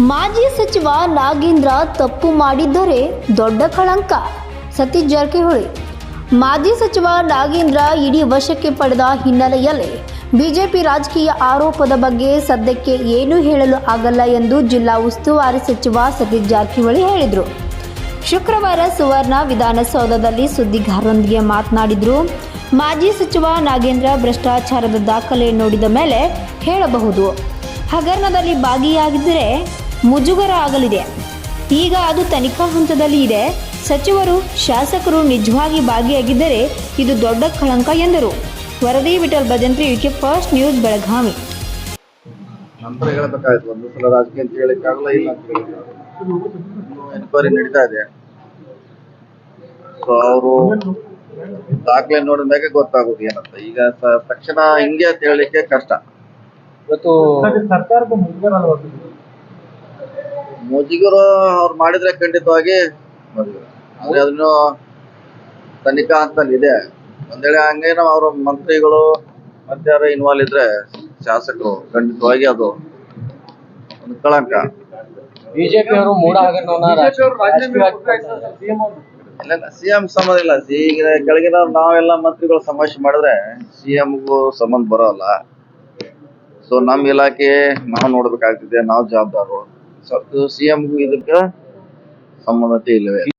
ಮಾಜಿ ಸಚಿವ ನಾಗೇಂದ್ರ ತಪ್ಪು ಮಾಡಿದ್ದರೆ ದೊಡ್ಡ ಕಳಂಕ. ಸತೀಶ್ ಜಾರಕಿಹೊಳಿ. ಮಾಜಿ ಸಚಿವ ನಾಗೇಂದ್ರ ಇಡೀ ವಶಕ್ಕೆ ಪಡೆದ ಹಿನ್ನೆಲೆಯಲ್ಲಿ ಬಿಜೆಪಿ ರಾಜಕೀಯ ಆರೋಪದ ಬಗ್ಗೆ ಸದ್ಯಕ್ಕೆ ಏನೂ ಹೇಳಲು ಆಗಲ್ಲ ಎಂದು ಜಿಲ್ಲಾ ಉಸ್ತುವಾರಿ ಸಚಿವ ಸತೀಶ್ ಜಾರಕಿಹೊಳಿ ಹೇಳಿದರು. ಶುಕ್ರವಾರ ಸುವರ್ಣ ವಿಧಾನಸೌಧದಲ್ಲಿ ಸುದ್ದಿಗಾರರೊಂದಿಗೆ ಮಾತನಾಡಿದರು. ಮಾಜಿ ಸಚಿವ ನಾಗೇಂದ್ರ ಭ್ರಷ್ಟಾಚಾರದ ದಾಖಲೆ ನೋಡಿದ ಮೇಲೆ ಹೇಳಬಹುದು. ಹಗರಣದಲ್ಲಿ ಭಾಗಿಯಾಗಿದ್ದರೆ ಮುಜುಗರ ಆಗಲಿದೆ ಈಗ ಅದು ತನಿಖಾ ಹಂತದಲ್ಲಿ ಇದೆ. ಸಚಿವರು ಶಾಸಕರು ನಿಜವಾಗಿ ಭಾಗಿಯಾಗಿದ್ದರೆ ಇದು ದೊಡ್ಡ ಕಳಂಕ ಎಂದರು. ವರದಿ Vittal Bhajantri UK first news Belagavi. ನಂತರ ಹೇಳಬೇಕಾಯ್ತು ಒಂದು ಸಲ ರಾಜಕೀಯ ಅಂತ ಹೇಳಿಕ್ಕಾಗಲ್ಲ ಇಲ್ಲ ಅಂತ ಎನ್ಕ್ವೈರಿ ನಡೀತಾ ಇದೆ. ಸೊ ಅವರು ದಾಖಲೆ ನೋಡಿದಾಗ ಗೊತ್ತಾಗೋದು ಏನಂತ. ಈಗ ತಕ್ಷಣ ಹಿಂಗೆ ಅಂತ ಹೇಳಲಿಕ್ಕೆ ಕಷ್ಟ. ಇವತ್ತು ಸರ್ಕಾರದ ಮುಜುಗರ ಮುಜುಗರು ಅವ್ರು ಮಾಡಿದ್ರೆ ಖಂಡಿತವಾಗಿ ಅದನ್ನು ತನಿಖಾ ಅಂತ ಇದೆ. ಒಂದ್ ವೇಳೆ ಹಂಗೇನೋ ಅವ್ರ ಮಂತ್ರಿಗಳು ಮತ್ತೆ ಯಾರು ಇನ್ವಾಲ್ವ್ ಇದ್ರೆ ಶಾಸಕರು ಖಂಡಿತವಾಗಿ ಅದು ಒಂದು ಕಳಂಕ. ಬಿಜೆಪಿ ಅವರು ಮೂಡ. ಇಲ್ಲ ಸಿಎಂ ಸಂಬಂಧ ಇಲ್ಲ. ಈಗ ಕೆಳಗಿನ ನಾವೆಲ್ಲ ಮಂತ್ರಿಗಳು ಸಮಾವೇಶ ಮಾಡಿದ್ರೆ ಸಿಎಂಗೂ ಸಂಬಂಧ ಬರೋಲ್ಲ. ಸೊ ನಮ್ಮ ಇಲಾಖೆ ನಾವು ನೋಡ್ಬೇಕಾಗ್ತಿದೆ ನಾವು ಜವಾಬ್ದಾರರು. ಸೊ ಸಿಎಂಗೂ ಇದಕ್ಕೆ ಸಂಬಂಧತೆ ಇಲ್ಲವೇ ಇಲ್ಲ.